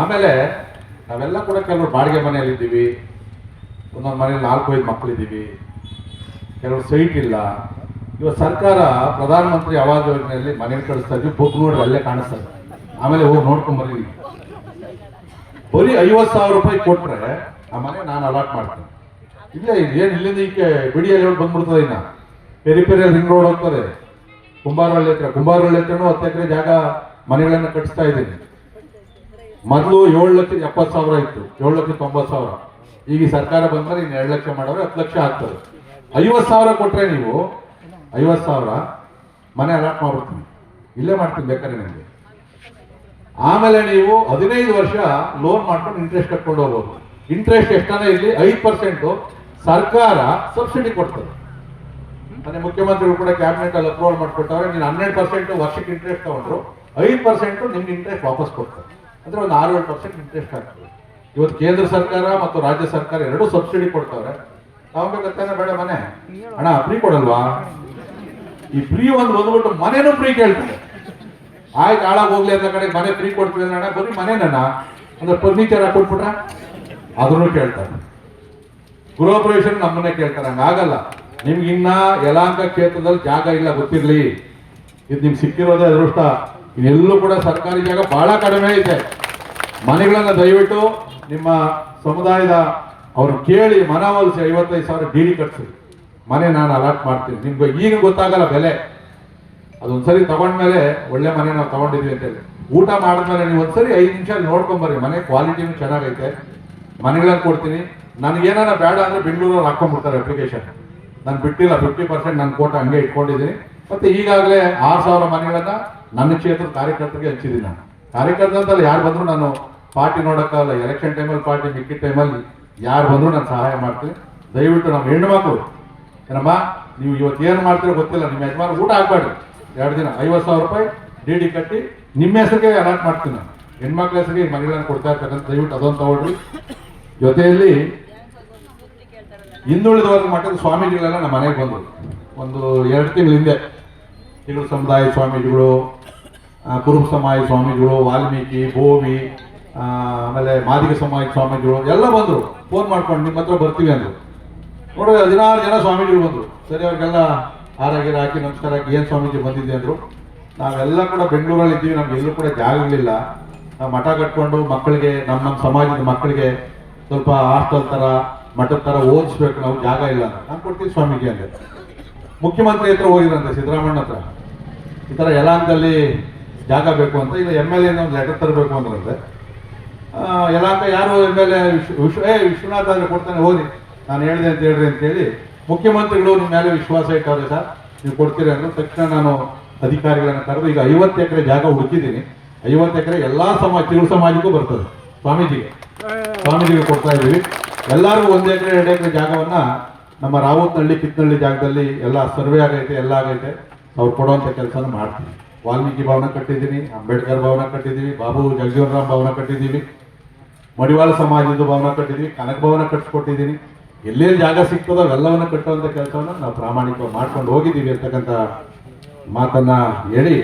ಆಮೇಲೆ ನಾವೆಲ್ಲ ಕೂಡ ಕೆಲವರು ಬಾಡಿಗೆ ಮನೆಯಲ್ಲಿ ಇದ್ದೀವಿ ಒಂದೊಂದು ಮನೇಲಿ ನಾಲ್ಕು ಐದು ಮಕ್ಕಳಿದ್ದೀವಿ. ಕೆಲವರು ಸೈಟ್ ಇಲ್ಲ. ಇವಾಗ ಸರ್ಕಾರ ಪ್ರಧಾನಮಂತ್ರಿ ಆವಾಸ್ ಯೋಜನೆಯಲ್ಲಿ ಮನೆ ಕಳಿಸ್ತಾ ಇದ್ವಿ. ಬುಕ್ ನೋಡಿ ಅಲ್ಲೇ ಕಾಣಿಸ್ತದೆ ಆಮೇಲೆ ಹೋಗಿ ನೋಡ್ಕೊಂಡು ಬರ್ಲಿ ಬರೀ ಐವತ್ತು ಸಾವಿರ ರೂಪಾಯಿ ಕೊಟ್ರೆ ಆ ಮನೆ ನಾನು ಅಲಾಟ್ ಮಾಡ್ತೀನಿ. ಇಲ್ಲೇ ಏನು ಇಲ್ಲಿಂದ ಈಕೆ ಬಿಡಿಯಲ್ಲಿ ಹೇಳಿ ಬಂದ್ಬಿಡ್ತದೆ ಇನ್ನ? ಪೆರಿ ರಿಂಗ್ ರೋಡ್ ಹೋಗ್ತದೆ ಕುಂಬಾರಹಳ್ಳಿ ಹತ್ರ. ಕುಂಬಾರಹಳ್ಳಿ ಹತ್ರನೂ ಹತ್ತು ಎಕರೆ ಜಾಗ ಮನೆಗಳನ್ನು ಕಟ್ಟಿಸ್ತಾ ಇದ್ದೀನಿ. ಮೊದಲು ಏಳು ಲಕ್ಷ ಎಪ್ಪತ್ತು ಸಾವಿರ ಇತ್ತು. ಏಳು ಲಕ್ಷ ತೊಂಬತ್ತು ಸಾವಿರ. ಈಗ ಸರ್ಕಾರ ಬಂದ್ರೆ ಇನ್ನು ಎರಡು ಲಕ್ಷ ಮಾಡೋರು ಹತ್ತು ಲಕ್ಷ ಆಗ್ತದೆ. ಐವತ್ತು ಸಾವಿರ ಕೊಟ್ರೆ ನೀವು ಐವತ್ತು ಸಾವಿರ ಮನೆ ಅಲಾಟ್ ಮಾಡ್ಬಿಡ್ತೀನಿ. ಇಲ್ಲೇ ಮಾಡ್ತೀನಿ ಬೇಕಾದ್ರೆ ನಿಮಗೆ. ಆಮೇಲೆ ನೀವು ಹದಿನೈದು ವರ್ಷ ಲೋನ್ ಮಾಡ್ಕೊಂಡು ಇಂಟ್ರೆಸ್ಟ್ ಕಟ್ಕೊಂಡು ಹೋಗ್ಬೋದು. ಇಂಟ್ರೆಸ್ಟ್ ಎಷ್ಟಾನ ಇಲ್ಲಿ ಐದು ಪರ್ಸೆಂಟು ಸರ್ಕಾರ ಸಬ್ಸಿಡಿ ಕೊಡ್ತದೆ. ಅದೇ ಮುಖ್ಯಮಂತ್ರಿಗಳು ಕೂಡ ಕ್ಯಾಬಿನೆಟ್ ಅಲ್ಲಿ ಅಪ್ರೂವಲ್ ಮಾಡ್ಕೊಟ್ಟವ್ರೆ, ನೀನು ಹನ್ನೆರಡು ಪರ್ಸೆಂಟ್ ವರ್ಷಕ್ಕೆ ಇಂಟ್ರೆಸ್ಟ್ ತಗೊಂಡ್ರು, ಐದು ಪರ್ಸೆಂಟ್ ನಿಮ್ಗೆ ಇಂಟ್ರೆಸ್ಟ್ ವಾಪಸ್ ಕೊಡ್ತಾರೆ. ಅಂದ್ರೆ ಒಂದು ಆರು ಏಳು ಪರ್ಸೆಂಟ್ ಇಂಟ್ರೆಸ್ಟ್ ಆಗ್ತದೆ. ಇವತ್ತು ಕೇಂದ್ರ ಸರ್ಕಾರ ಮತ್ತು ರಾಜ್ಯ ಸರ್ಕಾರ ಎರಡೂ ಸಬ್ಸಿಡಿ ಕೊಡ್ತಾವ್ರೆ. ತಗೋಬೇಕಂತಾನೆ ಬೇಡ ಮನೆ. ಅಣ್ಣ ಫ್ರೀ ಕೊಡಲ್ವಾ? ಈ ಫ್ರೀ ಒಂದು ಬಂದ್ಬಿಟ್ಟು ಮನೆನೂ ಫ್ರೀ ಕೇಳ್ತಾರೆ. ಆಯ್ತು ಆಳಾಗ ಹೋಗ್ಲಿ ಅಂತ ಕಡೆ ಮನೆ ಫ್ರೀ ಕೊಡ್ತೀವಿ ಅಣ್ಣ ಬರೀ ಮನೆನಣ್ಣ ಅಂದ್ರೆ ಫರ್ನಿಚರ್ ಹಾಕೊಟ್ಬಿಟ್ರ ಅದನ್ನು ಕೇಳ್ತಾರೆ. ಗೃಹ ಪ್ರವೇಶ ನಮ್ಮನ್ನೇ ಕೇಳ್ತಾರೆ. ಹಂಗಾಗಲ್ಲ ನಿಮ್ಗೆ ಇನ್ನ ಯಲಾಂಕ ಕ್ಷೇತ್ರದಲ್ಲಿ ಜಾಗ ಇಲ್ಲ ಗೊತ್ತಿರ್ಲಿ. ಇದು ನಿಮ್ಗೆ ಸಿಕ್ಕಿರೋದೇ ಅದೃಷ್ಟ. ಇನ್ನೆಲ್ಲೂ ಕೂಡ ಸರ್ಕಾರಿ ಜಾಗ ಬಹಳ ಕಡಿಮೆ ಐತೆ ಮನೆಗಳನ್ನ ದಯವಿಟ್ಟು ನಿಮ್ಮ ಸಮುದಾಯದ ಅವ್ರು ಕೇಳಿ ಮನವೊಲಿಸಿ ಐವತ್ತೈದು ಸಾವಿರ ಡಿ ಡಿ ಕಟ್ಸಿ. ಮನೆ ನಾನು ಅಲಾಟ್ ಮಾಡ್ತೀನಿ. ನಿಮ್ಗೆ ಈಗ ಗೊತ್ತಾಗಲ್ಲ ಬೆಲೆ. ಅದೊಂದ್ಸರಿ ತಗೊಂಡ್ಮೇಲೆ ಒಳ್ಳೆ ಮನೆ ನಾವು ತಗೊಂಡಿದ್ವಿ ಅಂತ ಹೇಳಿ. ಊಟ ಮಾಡಿದ್ಮೇಲೆ ನೀವು ಒಂದ್ಸರಿ ಐದು ನಿಮಿಷ ನೋಡ್ಕೊಂಬರ್ರಿ ಮನೆ ಕ್ವಾಲಿಟಿನೂ ಚೆನ್ನಾಗೈತೆ. ಮನೆಗಳನ್ನ ಕೊಡ್ತೀನಿ. ನನಗೇನಾರ ಬೇಡ ಅಂದ್ರೆ ಬೆಂಗಳೂರಲ್ಲಿ ಹಾಕೊಂಡ್ಬಿಡ್ತಾರೆ ಅಪ್ಲಿಕೇಶನ್ ನಾನು ಬಿಟ್ಟಿಲ್ಲ ಫಿಫ್ಟಿ ಪರ್ಸೆಂಟ್ ನನ್ನ ಕೋಟ ಹಂಗೆ ಇಟ್ಕೊಂಡಿದ್ದೀನಿ. ಮತ್ತೆ ಈಗಾಗಲೇ ಆರು ಸಾವಿರ ಮನೆಗಳನ್ನ ನನ್ನ ಕ್ಷೇತ್ರದ ಕಾರ್ಯಕರ್ತರಿಗೆ ಹಚ್ಚಿದ್ದೀನಿ ನಾನು. ಕಾರ್ಯಕರ್ತರಲ್ಲಿ ಯಾರು ಬಂದ್ರು ನಾನು ಪಾರ್ಟಿ ನೋಡೋಕ್ಕಲ್ಲ ಎಲೆಕ್ಷನ್ ಟೈಮಲ್ಲಿ ಪಾರ್ಟಿ ಮಿಕ್ಕಿದ ಟೈಮಲ್ಲಿ ಯಾರು ಬಂದರೂ ನಾನು ಸಹಾಯ ಮಾಡ್ತೀನಿ. ದಯವಿಟ್ಟು ನಮ್ಮ ಹೆಣ್ಣು ಮಕ್ಕಳು, ಏನಮ್ಮ, ನೀವು ಇವತ್ತು ಏನು ಮಾಡ್ತೀರೋ ಗೊತ್ತಿಲ್ಲ, ನಿಮ್ಮ ಯಜಮಾನ ಊಟ ಹಾಕ್ಬೇಡಿ ಎರಡು ದಿನ ಐವತ್ತು ಸಾವಿರ ರೂಪಾಯಿ ಡಿ ಡಿ ಕಟ್ಟಿ ನಿಮ್ಮ ಹೆಸರಿಗೆ ಅಲಾಟ್ ಮಾಡ್ತೀನಿ ನಾನು. ಹೆಣ್ಮಕ್ಳ ಹೆಸರಿಗೆ ಮನೆಗಳನ್ನು ಕೊಡ್ತಾ ಇರ್ತಕ್ಕಂಥ ದಯವಿಟ್ಟು ಅದೊಂದು ತಗೊಳ್ರಿ. ಜೊತೆಯಲ್ಲಿ ಹಿಂದುಳಿದ ವರ್ಗ ಮಟ್ಟದ ಸ್ವಾಮೀಜಿಗಳೆಲ್ಲ ನಮ್ಮ ಮನೆಗೆ ಬಂದರು. ಒಂದು ಎರಡು ತಿಂಗಳ ಹಿಂದೆ. ತಿಂಗಳು ಸಮುದಾಯ ಸ್ವಾಮೀಜಿಗಳು ಕುರುಬ ಸಮಾಜ ಸ್ವಾಮಿಗಳು ವಾಲ್ಮೀಕಿ, ಭೂಮಿ ಆಮೇಲೆ ಮಾದಿಗ ಸಮಾಜ ಸ್ವಾಮಿಗಳು ಎಲ್ಲ ಬಂದರು. ಫೋನ್ ಮಾಡ್ಕೊಂಡು ನಿಮ್ಮ ಹತ್ರ ಬರ್ತೀವಿ ಅಂದರು. ನೋಡಿ ಹದಿನಾರು ಜನ ಸ್ವಾಮೀಜಿಗಳು ಬಂದರು. ಸರಿ, ಅವ್ರಿಗೆಲ್ಲ ಹಾರಾಗಿರ ಹಾಕಿ ನಮಸ್ಕಾರ ಹಾಕಿ ಏನು ಸ್ವಾಮೀಜಿ ಬಂದಿದ್ದೆ ಅಂದರು. ನಾವೆಲ್ಲ ಕೂಡ ಬೆಂಗಳೂರಲ್ಲಿ ಇದ್ದೀವಿ, ನಮ್ಗೆ ಎಲ್ಲೂ ಕೂಡ ಜಾಗಗಳಿಲ್ಲ ನಾವು ಮಠ ಕಟ್ಕೊಂಡು ಮಕ್ಕಳಿಗೆ ನಮ್ಮ ನಮ್ಮ ಸಮಾಜದ ಮಕ್ಕಳಿಗೆ ಸ್ವಲ್ಪ ಹಾಸ್ಟೆಲ್ ಥರ ಮಠದ ಥರ ಓದಿಸ್ಬೇಕು, ನಾವು ಜಾಗ ಇಲ್ಲ ನಾನು ಕೊಡ್ತೀವಿ ಸ್ವಾಮೀಜಿ ಅಂದರೆ ಮುಖ್ಯಮಂತ್ರಿ ಹತ್ರ ಹೋಗಿದ್ರಂತೆ ಸಿದ್ದರಾಮಣ್ಣ ಹತ್ರ. ಈ ಥರ ಯಲಾಂಕದಲ್ಲಿ ಜಾಗ ಬೇಕು ಅಂತ. ಇಲ್ಲ ಎಂ ಎಲ್ ಎನ ಒಂದು ಲೆಟರ್ ತರಬೇಕು ಆ, ಯಲಾಂಕ ಯಾರು ಎಂ ಎಲ್ ಎ ವಿಶ್ವ ಏ ವಿಶ್ವನಾಥ್ ಆದರೆ ಕೊಡ್ತಾನೆ ಹೋಗಿ. ನಾನು ಹೇಳಿದೆ ಅಂತ ಹೇಳ್ರಿ ಅಂತ ಹೇಳಿ ಮುಖ್ಯಮಂತ್ರಿಗಳು ನಿಮ್ಮ ಮೇಲೆ ವಿಶ್ವಾಸ ಇಟ್ಟವ್ರೆ ಸರ್. ನೀವು ಕೊಡ್ತೀರಿ ಅಂದ್ರೆ ತಕ್ಷಣ ನಾನು ಅಧಿಕಾರಿಗಳನ್ನು ಕರೆದು ಈಗ ಐವತ್ತು ಎಕರೆ ಜಾಗ ಹುಡುಕಿದ್ದೀನಿ. ಐವತ್ತು ಎಕರೆ ಎಲ್ಲಾ ಸಮಾಜ ತಿಳು ಸಮಾಜಕ್ಕೂ ಬರ್ತದೆ ಸ್ವಾಮೀಜಿಗೆ. ಸ್ವಾಮೀಜಿಗೆ ಕೊಡ್ತಾ ಇದ್ದೀವಿ. ಎಲ್ಲರಿಗೂ ಒಂದು ಎಕರೆ ಎರಡು ಎಕರೆ ಜಾಗವನ್ನು ನಮ್ಮ ರಾವತ್ನಹಳ್ಳಿ ಕಿತ್ನಹಳ್ಳಿ ಜಾಗದಲ್ಲಿ ಎಲ್ಲ ಸರ್ವೆ ಆಗೈತೆ ಎಲ್ಲ ಆಗೈತೆ. ಅವ್ರು ಕೊಡುವಂಥ ಕೆಲಸನ ಮಾಡ್ತೀವಿ. ವಾಲ್ಮೀಕಿ ಭವನ ಕಟ್ಟಿದ್ದೀನಿ, ಅಂಬೇಡ್ಕರ್ ಭವನ ಕಟ್ಟಿದ್ದೀವಿ, ಬಾಬು ಜಗಜೀವನರಾಮ್ ಭವನ ಕಟ್ಟಿದ್ದೀವಿ, ಮಡಿವಾಳ ಸಮಾಜದ ಭವನ ಕಟ್ಟಿದ್ದೀವಿ, ಕನಕ ಭವನ ಕಟ್ಟಿಸ್ಕೊಟ್ಟಿದ್ದೀನಿ. ಎಲ್ಲೆಲ್ಲಿ ಜಾಗ ಸಿಕ್ತದೋ ಅವೆಲ್ಲವನ್ನ ಕಟ್ಟುವಂಥ ಕೆಲಸವನ್ನು ನಾವು ಪ್ರಾಮಾಣಿಕವಾಗಿ ಮಾಡ್ಕೊಂಡು ಹೋಗಿದ್ದೀವಿ ಅಂತಕ್ಕಂಥ ಮಾತನ್ನ ಹೇಳಿ